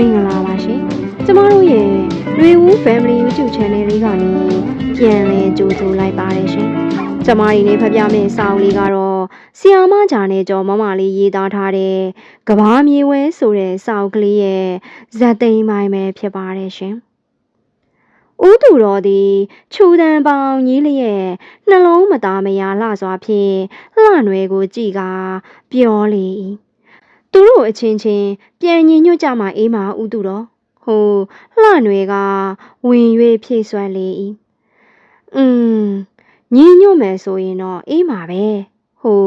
မင်္ဂလာပါရှင်ကျမတို့ရဲ့ရွေဦး Family YouTube Channel လေးကနေပြန်လည်ကြိုဆိုလိုက်ပါတယ်ရှင်ကျမဒီနေ့ဖတ်ပြမယ့်စာအုပ်လေးကတော့ဆီယာမဂျာနဲ့ကျော်မမလေးရေးသားထားတဲ့ကဘာမြေဝဲဆိုတဲ့စာအုပ်ကလေးရဲ့ဇာတ်သိမ်းပိုင်းပဲဖြစ်ပါတယ်ရှင်ဦးသူတော်သည်ခြူတံပေါင်ကြီးလျက်နှလုံးမသားမယာလှစွာဖြင့်လှနွယ်ကိုကြည့်ကာ ပြောလေ၏ သူတို့အချင်းချင်းပြန်ညီညွတ်ကြမှအေးမှဦးသူတော်ဟိုလှနွယ်ကဝင်၍ဖြည့်ဆွက်လေ၏อืมညီညွတ်မယ်ဆိုရင်တော့အေးမှာပဲဟို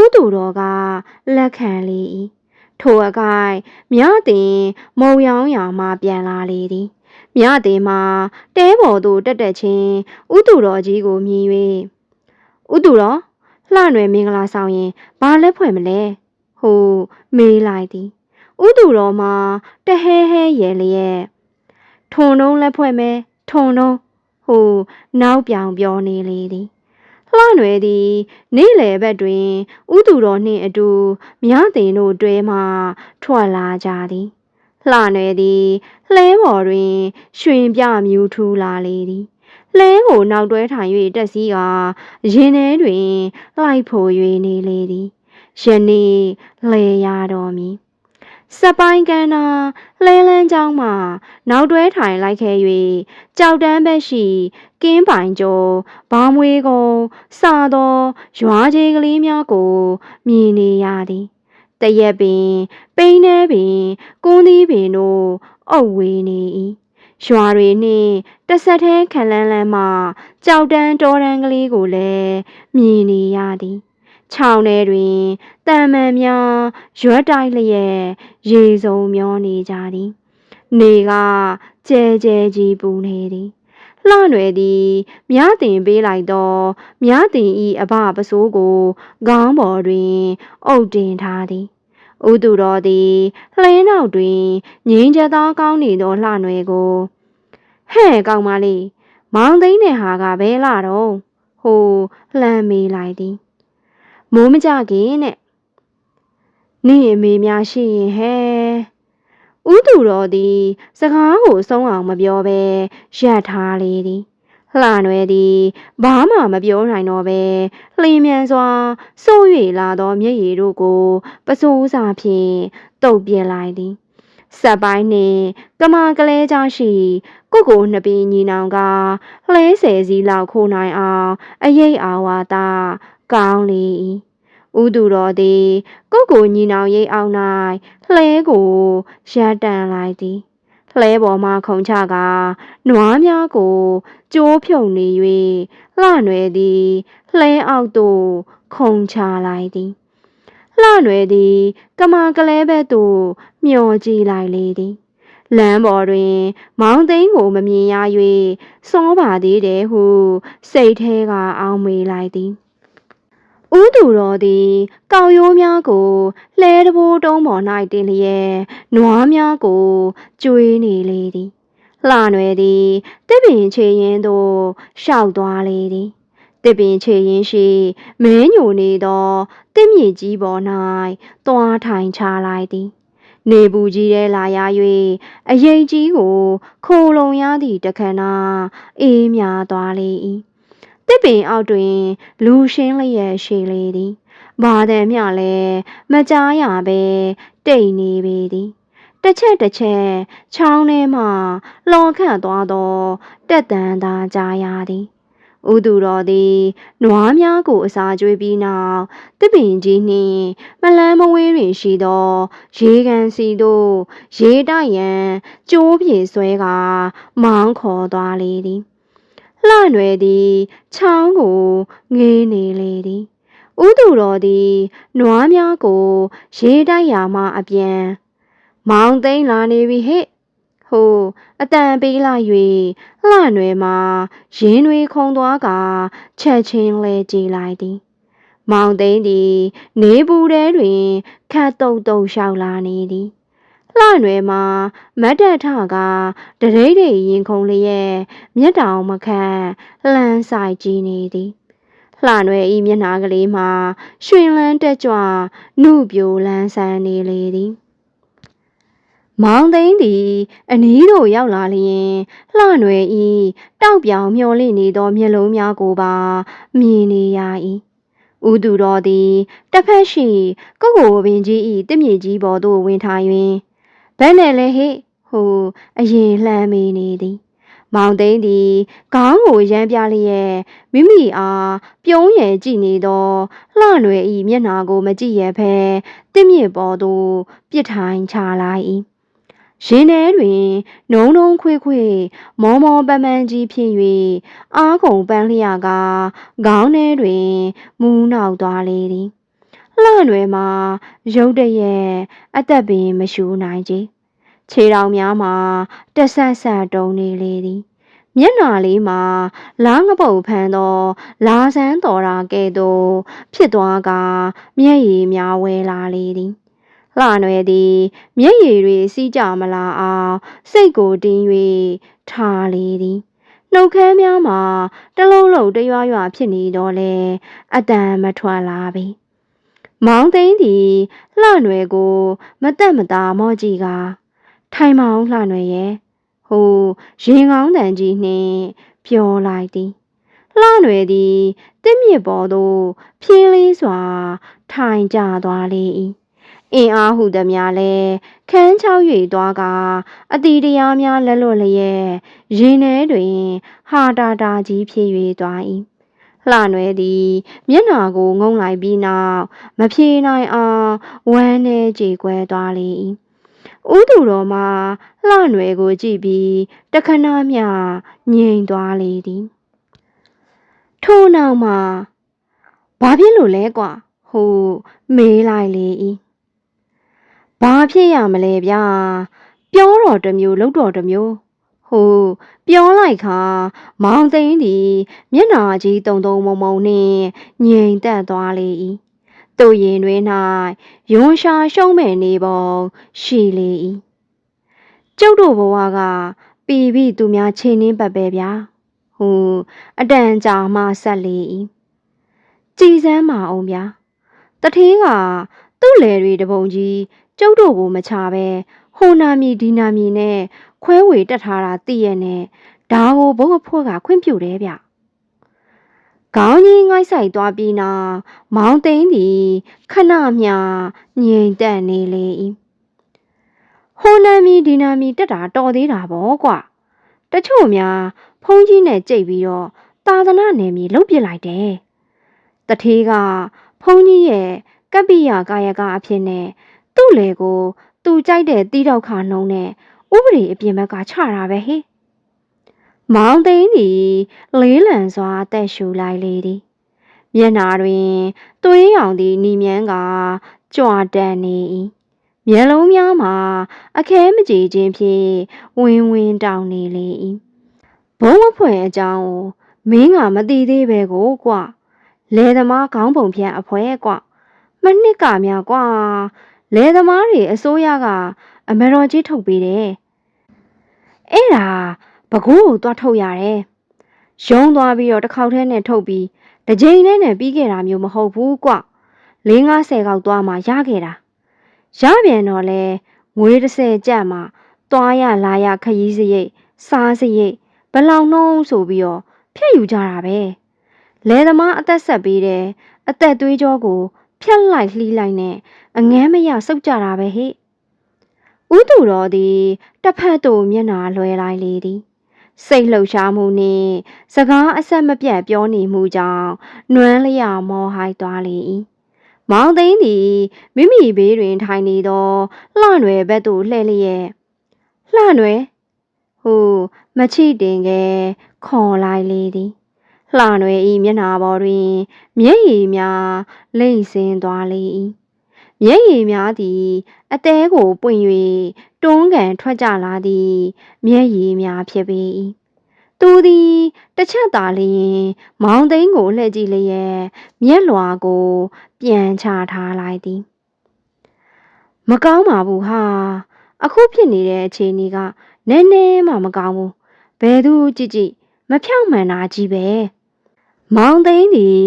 ဦးသူတော်ကလက်ခံလေ၏ထိုအကိုက်မြတင်မုံရောင်းရာမှပြန်လာလေသည်မြတင်မှာတဲပေါ်သို့တက်တက်ချင်းဥတုတော်ကြီးကိုမြင်၍ဥတုတော်လှနွယ်မင်္ဂလာဆောင်ရင်ဘာလက်ဖွဲ့မလဲ ဟိုမေးလိုက်သည်ဥတုတော်မှာတဟဲဟဲရဲလျက်ထုံတုံးလက်ဖွဲ့မဲထုံတုံးဟိုနောက်ပြောင်ပြောနေလေသည်လှနွယ်သည် နေ့လယ်ဘက်တွင်ဥတုတော်နှင့်အတူမြတင်တို့တွဲမှထွက်လာကြသည်လှနွယ်သည်လှဲပေါ်တွင်ရွှင်ပြမြူးထူလာလေသည်လှဲကိုနောက်တွဲထိုင်၍တက်စီးကရင်ထဲတွင်လိုက်ဖို့၍နေလေသည် ယနေ့လဲရတော်မူစပိုင်းကန်းနာလဲလန်းချောင်းမှနောက်တွဲထိုင်လိုက်ခဲ့၍ကြောက်တန်းဘက်ရှိကင်းပိုင်ကျော်ဘာမွေးကုံစသောရွာကြီးကလေးများကို မြင်နေရသည်တရက်ပင်ပိန်းနှဲပင်ကုန်းသီးပင်တို့အုပ်ဝေးနေ၏ရွာတွေနှင့်တဆက်သေးခလန်းလန်းမှကြောက်တန်းတော်တန်းကလေးကိုလည်းမြင်နေရသည် ခြောင်ထဲတွင်တန်မှန်များရွက်တိုက်လျက်ရေစုံမျောနေကြသည် နေကကြဲကြဲကြီးပူနေသည်လှနွယ်သည်မြတင်ပေးလိုက်သောမြတင်ဤအဘပစိုးကိုခေါင်းပေါ်တွင်အုပ်တင်ထားသည်ဥသူတော်သည်လှင်းနောက်တွင်ငိမ့်ချက်သားကောင်းနေသောလှနွယ်ကိုဟဲ့ကောင်မလေးမောင်သိန်းနဲ့ဟာကဘဲလာတော့ဟိုလှမ်းမေးလိုက်သည် မိုးမကြခင်နဲ့နေအမေများရှိရင်ဟဲဥသူတော်သည်စကားကိုဆုံးအောင်မပြောဘဲရပ်ထားလေသည်လှနွယ်သည်ဘာမှမပြောနိုင်တော့ဘဲလျင်မြန်စွာစိုး၍လာသောမျက်ရည်တို့ကိုပစိုးစာဖြင့်တုပ်ပြလိုက်သည်စက်ပိုင်းနှင့်ကမာကလေးကြောင့်ရှိကိုကိုနှစ်ပင်ညီနောင်ကလှဲဆယ်စီလောက်ခိုးနိုင်အောင်အရေးအာဝါဒ ကောင်းလေ၏ဥသူတော်သည်ကိုကိုညီနောင်ရိပ်အောင်၌လှဲကိုရပ်တန့်လိုက်သည်လှဲပေါ်မှခုံချကနွားများကိုကျိုးဖြုံနေ၍လှနွယ်သည်လှဲအောက်သို့ခုံချလိုက်သည်လှနွယ်သည် ကမာကလဲဘက်သို့မျောကြည့်လိုက်လေသည်လမ်းပေါ်တွင် မောင်သိန်းကိုမမြင်ရ၍စောပါသေးတယ်ဟု စိတ်ထဲကအောင်းမေးလိုက်သည် ဥသူတော်သည်ကောက်ရိုးများကိုလှဲတဘိုးတုံးပေါ်၌တင်လျက်နွားများကိုကျွေးနေလေသည်လှနွယ်သည်တစ်ပင်ချေရင်သို့ရှောက်သွားလေသည်တစ်ပင်ချေရင်ရှိမဲညိုနေသောတစ်မြေကြီးပေါ်၌သွားထိုင်ချလိုက်သည်နေဘူးကြီးထဲလာရ၍အရေးကြီးကိုခိုလုံရသည့်တခဏအေးမြသွားလေ၏ တစ်ပင်အောက်တွင် လူရှင်းလျက်ရှိလေသည်ဘာတဲ့မျှလည်းမကြားရပဲတိတ်နေပေသည်တစ်ချက်တစ်ချက်ချောင်းထဲမှလော်ခန့်သွားသောတက်တန်သာကြားရသည်ဥသူတော်သည်နွားများကိုအစာကျွေးပြီးနောက်တစ်ပင်ကြီးနှင့်မလန်းမဝေးတွင်ရှိသော ရေကန်စီတို့ရေတိုက်ရန်ကျိုးပြေဆွဲကမောင်းခေါ်သွားလေသည် လှနွယ်သည်ချောင်းကိုငေးနေလေသည်ဥသူတော်သည်နွားများကို ရေတိုက်ရာမှအပြန်မောင်သိန်းလာနေပြီဟဲ့ဟိုအတန်ပေးလိုက်၍လှနွယ်မှာရင်းတွေခုံသွားကချက်ချင်းလဲကြည်လိုက်သည်မောင်သိန်းသည် နေပူထဲတွင်ခတ်တုတ်တုတ်လျှောက်လာနေသည် လှနွယ်မှာမတ်တက်ထကတရိတ်တွေရင်ခုန်လျက်မျက်တောင်မခန့်လှမ်းဆိုင်ကြည့်နေသည်လှနွယ်ဤမျက်နှာကလေးမှာရွှင်လန်းတက်ကြွနှုပြိုလန်းဆန်းနေလေသည်မောင်သိန်းသည်အနီးသို့ရောက်လာလျင်လှနွယ်ဤတောက်ပြောင်မျောလင့်နေသောမျက်လုံးများကိုပါမြင်နေရ၏ဥသူတော်သည်တစ်ဖက်ရှိကိုကိုပင်ကြီးဤတမြေကြီးပေါ်သို့ဝင်ထား၍ ဘယ်နဲ့လဲဟိဟုအရင်လှမ်းမေးနေသည်မောင်သိန်းသည်ခေါင်းကိုရမ်းပြလျက်မိမိအားပြုံးရယ်ကြည့်နေသောလှနွယ်ဤမျက်နှာကိုမကြည့်ရဖဲတင့်မြစ်ပေါ်သို့ပြစ်ထိုင်ချလိုက်၏ရင်ထဲတွင်နုံနုံခွေခွေမောမောပန်းပန်းကြီးဖြစ်၍အားကုန်ပန်းလျကခေါင်းထဲတွင်မူးနောက်သွားလေသည် လှနွယ်မှာရုတ်တရက်အသက်ပင်မရှူနိုင်ကြခြေတော်များမှာတဆတ်ဆတ်တုံနေလေသည်မျက်နှာလေးမှာလားငပုတ်ဖန်းသောလာဆန်းတော်ရာကဲ့သို့ဖြစ်သွားကမျက်ရည်များဝဲလာလေသည်လှနွယ်သည်မျက်ရည်တွေစီးကြမလာအောင်စိတ်ကိုတင်း၍ထားလေသည်နှုတ်ခမ်းများမှာတလုံးလုံးတရွရွဖြစ်နေတော့လေအတန်မထွက်လာပြီ မောင်သိန်းသည်လှနွယ်ကို မတက်မတာမော့ကြည့်ကထိုင်မောင်လှနွယ်ရဲ့ဟိုရင်ကောင်းတန်ကြီးနှင့်ပြောလိုက်သည်လှနွယ်သည်တင့်မြစ်ပေါ်သို့ဖြင်းလေးစွာ ထိုင်ကျသွားလေ၏အင်းအားဟုသည်များလဲခန်းချောက်၍သွားကအတီတရားများလက်လွတ်လျက်ရင်ထဲတွင် ဟာတာတာကြီးဖြစ်၍သွား၏ လှနွယ်သည် မျက်နှာကိုငုံလိုက်ပြီးနောက်မဖြေနိုင်အောင်ဝမ်းနေကြေကွဲသွားလေ၏ဥသူတော်မှာလှနွယ်ကိုကြည့်ပြီးတခဏမျှငြိမ်သွားလေသည်ထို့နောက်မှာဘာဖြစ်လို့လဲကွာဟုမေးလိုက်လေ၏ဘာဖြစ်ရမလဲဗျာပြောတော်တစ်မျိုးလုပ်တော်တစ်မျိုး ဟိုပြောလိုက်ခါမောင်သိန်းသည်မျက်နာကြီးတုံတုံမုံမုံနှင့်ငြိမ်သက်သွားလေ၏သူ့ရင်တွင်၌ယွန်ရှာရှုံးမဲ့နေပုံရှိလေ၏ကျုပ်တို့ဘဝကပီပြီးသူများချိန်နှင်းပတ်ပဲဗျာဟူအတန်ကြာမှဆက်လေ၏ကြည်စမ်းမအောင်ဗျာတထေးကသူ့လေတွေတပုံကြီးကျုပ်တို့ကိုမချပဲဟိုနာမီဒီနာမီနဲ့ ခွဲဝေတက်ထားတာသိရဲ့နဲ့ဒါကိုဘုတ်အဖို့ကခွင့်ပြုတယ်ဗျခေါင်းကြီးငိုက်ဆိုင်သွားပြီးနောက်မောင်သိန်းသည်ခဏမျှငြိမ်သက်နေလေ၏ဟိုနာမီဒီနာမီတက်တာတော်သေးတာပေါ့ကွာတချို့များဖုန်းကြီးနဲ့ကြိတ်ပြီးတော့သာသနာနယ်မြေလုတ်ပစ်လိုက်တယ်တထေးကဖုန်းကြီးရဲ့ကပ္ပိယကာယကအဖြစ်နဲ့သူ့လေကိုသူကြိုက်တဲ့တီးတော့ခါနှုံးနဲ့ ဥပဒေအပြင်ဘက်ကချတာပဲဟေးမောင်သိန်းသည်လေးလံစွာတက်ရှူလိုက်လေသည်မျက်နာတွင်သွေးရောင်သည်နီမြန်းကကြွတန်နေ၏မျက်လုံးများမှာအခဲမကြေခြင်းဖြင့်ဝင်းဝင်းတောင်နေလေ၏ဘုံအဖွယ်အကြောင်းကိုမင်းကမသိသေးပဲကိုကွလယ်သမားခေါင်းပုံဖြတ်အဖွဲကွမနှစ်ကများကွလယ်သမားတွေအစိုးရကအမတော်ကြီးထုတ်ပေးတယ် အဲ့ဒါဘကိုးကိုသွားထုတ်ရတယ်ရုံးသွားပြီးတော့တစ်ခေါက်တည်းနဲ့ထုတ်ပြီးတစ်ကြိမ်နဲ့နဲ့ပြီးခဲ့တာမျိုးမဟုတ်ဘူးကွ၄50ကောက်သွားမှရခဲ့တာရပြန်တော့လဲငွေ30ကျပ်မှသွားရလာရခရီးစရိတ်စားစရိတ်ဘလောင်နှုံးဆိုပြီးတော့ဖြတ်ယူကြတာပဲလယ်သမားအသက်ဆက်ပေးတယ်အသက်သွေးကြောကိုဖြတ်လိုက်လှီးလိုက်နဲ့အငမ်းမရစုပ်ကြတာပဲဟိ ဥသူတော်သည်တစ်ဖက်သို့မျက်နာလွှဲလိုက်လေသည်စိတ်လှုပ်ရှားမှုနှင့်စကားအဆက်မပြတ်ပြောနေမှုကြောင့်နွမ်းလျာမောဟိုက်သွားလေ၏မောင်သိန်းသည်မိမိဘေးတွင်ထိုင်နေသောလှနွယ်ဘက်သို့လှည့်လျက်လှနွယ်ဟူမချိတင်ကခေါ်လိုက်လေသည်လှနွယ်ဤမျက်နှာပေါ်တွင်မျက်ရည်များလိမ့်ဆင်းသွားလေ၏ မျက်ရည်များသည် အသေးကိုပွင့်၍တွန်းကန်ထွက်ကြလာသည်မျက်ရည်များဖြစ်ပေ၏သူသည်တစ်ချက်သာလျင် မောင်သိန်းကိုလှည့်ကြည့်လျက်မျက်လွှာကို ပြန်ချထားလိုက်သည်မကောင်းပါဘူးဟာအခုဖြစ်နေတဲ့အခြေအနေကနည်းနည်းမှမကောင်းဘူးဘယ်သူကြည့်ကြည့်မဖြောင့်မှန်တာကြီးပဲ မောင်သိန်းသည်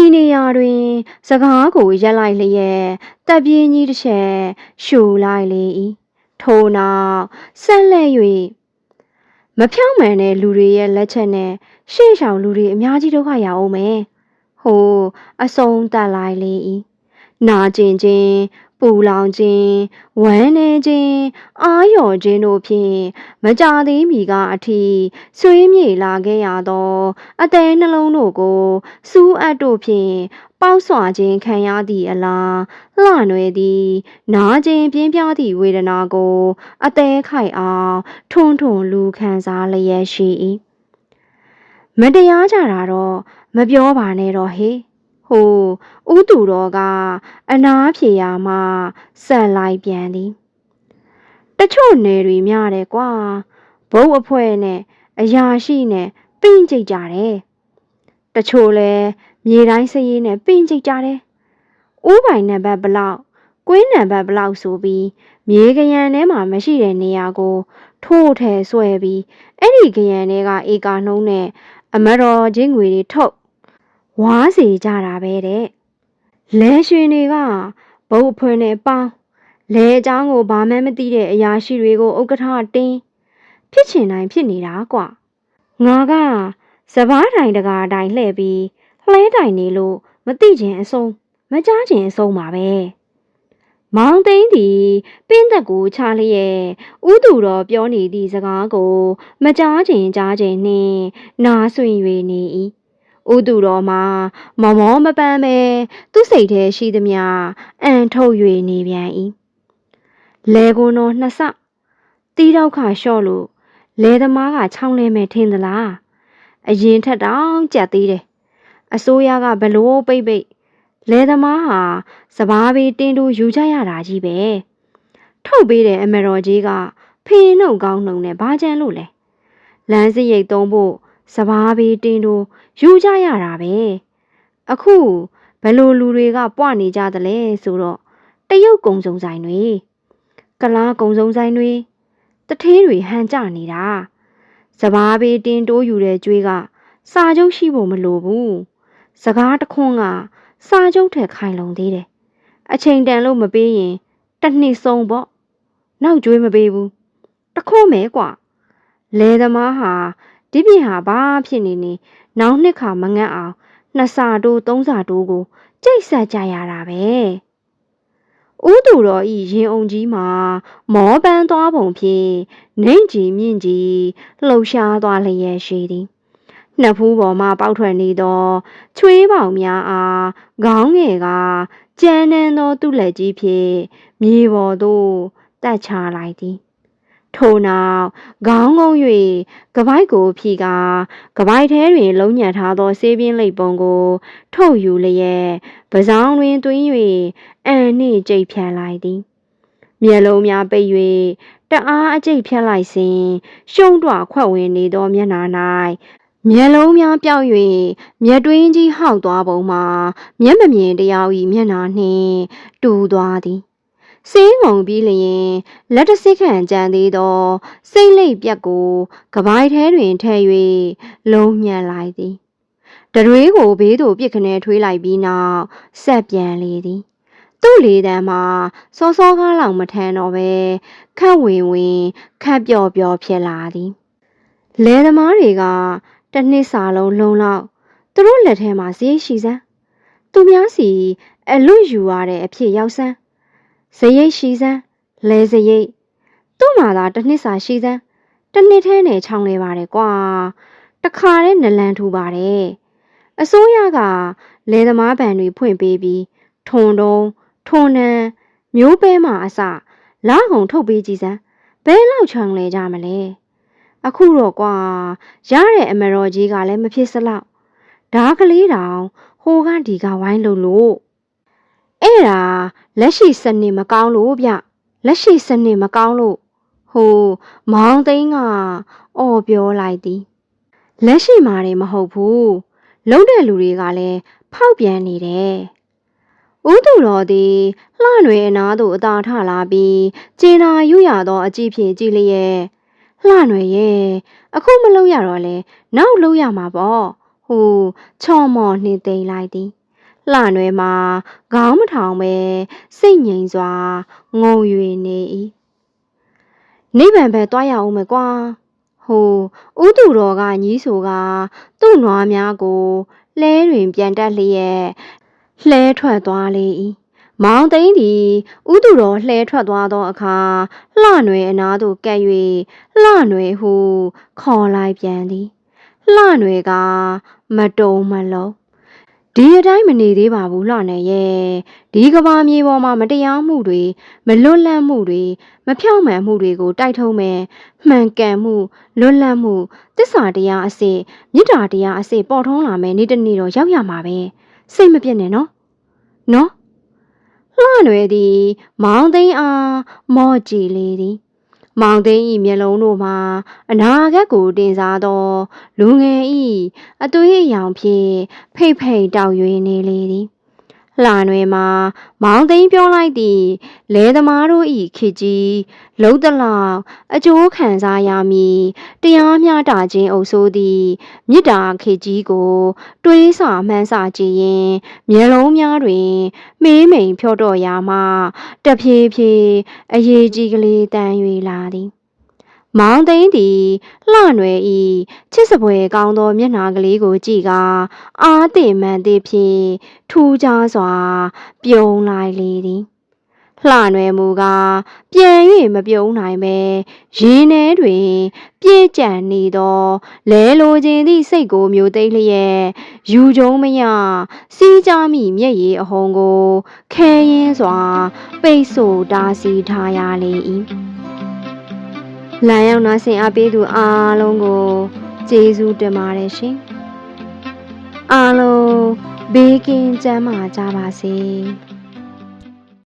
ဤနေရာတွင် စကားကိုရက်လိုက်လျက်တပ်ပြင်းကြီးတစ်ချက်ရှူလိုက်လေ၏ထို့နောက်ဆက်လက်၍မဖြောင်းမှန်တဲ့လူတွေရဲ့လက်ချက်နဲ့ရှေ့ဆောင်လူတွေအများကြီးဒုက္ခရောက်အောင်မယ်ဟိုအဆုံးတက်လိုက်လေ၏နာကျင်ခြင်း ပူလောင်ခြင်းဝမ်းနည်းခြင်းအာရော်ခြင်းတို့ဖြင့်မကြသေးမီကအထိဆွေးမြေ့လာခဲ့ရသောအသေးနှလုံးတို့ကိုစူးအပ်တို့ဖြင့်ပေါက်ဆွာခြင်းခံရသည့်အလားလှနွယ်သည် နာကျင်ပြင်းပြသည့်ဝေဒနာကို အသေးခိုက်အောင်ထွန်းထွန်းလူခံစားလျက်ရှိ၏မတရားကြတာတော့မပြောပါနဲ့တော့ဟေ့ ဟိုဥတူတော်ကအနားဖြေရာမှဆက်လိုက်ပြန်သည်တချို့နယ်တွေများတယ်ကွာဘုတ်အဖွဲနဲ့အရာရှိနဲ့ပင့်ကြိတ်ကြတယ်တချို့လဲမြေတိုင်းစရေးနဲ့ပင့်ကြိတ်ကြတယ်ဥပိုင်နံပါတ်ဘလောက်ကွင်းနံပါတ်ဘလောက်ဆိုပြီးမြေကရန်ထဲမှာမရှိတဲ့နေရာကို ထိုးထဲဆွဲပြီးအဲ့ဒီကရန်တွေကဧကာနှုံးနဲ့အမတော်ချင်းငွေတွေထုတ် ဝါးစီကြတာပဲတဲ့လဲရွှင်တွေကဘုတ်ဖွင့်နဲ့ပေါင်းလဲအကြောင်းကိုဘာမှမသိတဲ့အရာရှိတွေကိုဥက္ကဋ္ဌတင်းဖြစ်ချင်တိုင်းဖြစ်နေတာကွာငါကစပားတိုင်တကာတိုင်လှဲ့ပြီးလှဲတိုင်နေလို့မသိခြင်းအဆုံးမကြားခြင်းအဆုံးပါပဲမောင်သိန်းသည်ပင်းသက်ကိုချလျက်ဥသူတော်ပြောနေသည့်စကားကို မကြားခြင်းကြားခြင်းနှင့်နားဆွင့်၍နေ၏ ဥသူတော်မှာမမောမပန်းပဲသူ့စိတ်ထဲရှိသမျှအန်ထုတ်၍နေပြန်၏လဲကုန်းတော်နှစ်ဆတီးတော့ခါလျှော့လို့လဲသမားကချောင်းလဲမဲ့ထင်သလားအရင်ထက်တောင်ကြက်သေးတယ်အစိုးရကဘလို့ပိတ်ပိတ်လဲသမားဟာစပားပေးတင်းတူယူကြရတာကြီးပဲထုတ်ပေးတဲ့အမတော်ကြီးကဖေးနှုတ်ကောင်းနှုံနဲ့ဘာကြမ်းလို့လဲလမ်းစရိတ်သုံးဖို့ စပားပေးတင်းတူယူကြရတာပဲအခုဘလို့လူတွေကပွနေကြသလဲဆိုတော့တရုတ်ကုံစုံဆိုင်တွေကလားကုံစုံဆိုင်တွေတထေးတွေဟန်ကြနေတာစပားပေးတင်းတိုးယူတဲ့ကြွေးကစာချုပ်ရှိဖို့မလိုဘူးစကားတခွန်းကစာချုပ်ထက်ခိုင်လုံသေးတယ်အချိန်တန်လို့မပေးရင်တစ်နှစ်ဆုံးပေါ့နောက်ကြွေးမပေးဘူးတခွန်းမဲကွာလဲသမားဟာ ဒီပြင်ဟာဘာဖြစ်နေနေနောက်နှစ်ခါမငတ်အောင်နှစ်စာတိုးသုံးစာတိုးကိုကြိတ်ဆက်ကြရတာပဲဥသူတော်ဤရင်အုံကြီးမှာမောပန်းသွားပုံဖြင့်နှိမ်ကြီးမြင့်ကြီးလှုပ်ရှားသွားလျက်ရှိသည်နှစ်ဖူးပေါ်မှပေါက်ထွက်နေသောချွေးပေါင်များအားခေါင်းငယ်ကကြမ်းနန်းသောသူ့လက်ကြီးဖြင့်မြေပေါ်သို့တက်ချလိုက်သည် ထို့နောက်ခေါင်းငုံ၍ကပိုက်ကိုဖြီကကပိုက်ထဲတွင်လုံးညံထားသောဆေးပြင်းလိပ်ပုံကို ထုတ်ယူလျက်ပစောင်းတွင်တွင်း၍အန်နှင့်ကြိတ်ဖြတ်လိုက်သည်မျက်လုံးများပိတ်၍တအားအကျိတ်ဖြတ်လိုက်စဉ်ရှုံးတွခွက်ဝင်နေသောမျက်နှာ၌မျက်လုံးများပြောက်၍မျက်တွင်းကြီးဟောက်သွားပုံမှာမျက်မမြင်တရား၏မျက်နှာနှင့်တူသွားသည် စင်းငုံပြီးလျင်လက်တစစ်ခံကြံသေးသောစိတ်လိပ်ပြက်ကိုကပိုင်းထဲတွင်ထည့်၍လုံးညံလိုက်သည်တရွေးကိုဘေးသို့ပြစ်ခနဲထွေးလိုက်ပြီးနောက်ဆက်ပြန်လေသည်သူ့လေတန်းမှာစောစောကားလောက်မထမ်းတော့ပဲခက်ဝင်ဝင်ခက်ပျော့ပျော့ဖြစ်လာသည်လယ်သမားတွေကတစ်နှစ်စာလုံးလုံလောက်သူတို့လက်ထဲမှာဈေးရှိစမ်းသူများစီအလွတ်ယူရတဲ့အဖြစ်ရောက်စမ်း ဇရိတ်ရှိစမ်းလဲဇရိတ်သူ့မှာသာတစ်နှစ်စာရှိစမ်းတစ်နှစ်ထဲနဲ့ချောင်းလဲပါတယ်ကွာတခါနဲ့နလန်ထူပါတယ်အစိုးရကလယ်သမားဗန်တွေဖွင့်ပေးပြီးထွန်တုံးထွန်နန်းမျိုးပဲမှာအစလာဟုံထုတ်ပေးကြည့်စမ်းဘယ်လောက်ချောင်းလဲကြမလဲအခုတော့ကွာရတဲ့အမတော်ကြီးကလည်းမဖြစ်စလောက်ဓာကလေးတောင်ဟိုကဒီကဝိုင်းလို့လို့ အဲ့ဒါလက်ရှိစနစ်မကောင်းလို့ဗျလက်ရှိစနစ်မကောင်းလို့ဟိုမောင်သိန်းကအော်ပြောလိုက်သည်လက်ရှိမှာတွေမဟုတ်ဘူးလုံးတဲ့လူတွေကလည်းဖောက်ပြန်နေတယ်ဦးသူတော်သည်လှနွေအနားသို့အသာထလာပြီးကျင်နာယူရသောအကြည့်ဖြင့်ကြည့်လျက်လှနွယ်ရဲ့အခုမလုပ်ရတော့လဲနောက်လုပ်ရမှာပေါ့ဟူချော်မော်နှင်းသိမ့်လိုက်သည် လှနွယ်မှာခေါင်းမထောင်ပဲစိတ်ငြိမ်စွာငုံ၍နေ၏နိဗ္ဗာန်ဘက်သွားရအောင်မယ်ကွာဟိုဥတုတော်ကညီးဆိုကသူ့နွားများကိုလဲတွင်ပြန်တက်လျက်လှဲထွက်သွားလေ၏မောင်သိန်းသည်ဥတုတော်လှဲထွက်သွားသောအခါလှနွယ်အနားသို့ကပ်၍လှနွယ်ဟုခေါ်လိုက်ပြန်သည်လှနွယ်ကမတုံမလုံး ဒီအတိုင်းမနေသေးပါဘူးလှနယ်ရဲ့ဒီကဘာမြေပေါ်မှာမတရားမှုတွေမလွတ်လပ်မှုတွေမဖြောင့်မှန်မှုတွေကိုတိုက်ထုံးမယ်မှန်ကန်မှုလွတ်လပ်မှုတစ္ဆာတရားအစစ်မေတ္တာတရားအစစ်ပေါ်ထွန်းလာမယ်နေ့တစ်နေ့တော့ရောက်ရမှာပဲစိတ်မပြတ်နဲ့နော်နော်လှနွယ်သည် မောင်သိန်းအားမော့ကြည့်လေသည် မောင်သိန်း၏မျက်လုံးတို့မှာအနာဂတ်ကိုတင်စားသော လူငယ်၏အသွေးအယောင်ဖြင့်ဖိတ်ဖိတ်တောက်၍နေလေသည် လှနွယ်မှာ မောင်သိန်းပြောလိုက်သည်လဲသမားတို့၏ခေတ်ကြီးလုံးတလောက်အကျိုးခံစားရမည်တရားမျှတခြင်းအုပ်ဆိုးသည်မေတ္တာခေတ်ကြီးကို တွေးဆမှန်းဆကြည့်ရင်မျက်လုံးများတွင်မေးမိန်ဖြော့တော့ရာမှတဖြည်းဖြည်းအရေးကြီးကလေးတန်း၍လာသည် မောင်သိန်းသည်လှနွယ်ဤချစ်စပွဲကောင်းသောမျက်နှာကလေးကိုကြည့်ကာအားတင်မှန်သည်ဖြင့်ထူးခြားစွာ ပြုံးလိုက်လေသည်လှနွယ်မူကားပြန်၍မပြုံးနိုင်ပဲရင်ထဲတွင် ပြည့်ကြံနေသောလဲလိုခြင်းသည့်စိတ်ကိုမျိုးသိမ့်လျက်ယူကျုံမရစီးကြမိမျက်ရည်အဟုန်ကိုခဲရင်စွာ ပိတ်ဆို့တားဆီးထားရလေ၏ လမ်းရောက်နာဆင်အားပေးသူအားလုံးကိုကျေးဇူးတင်ပါတယ်ရှင်အားလုံးဘေးကင်းကျန်းမာကြပါစေ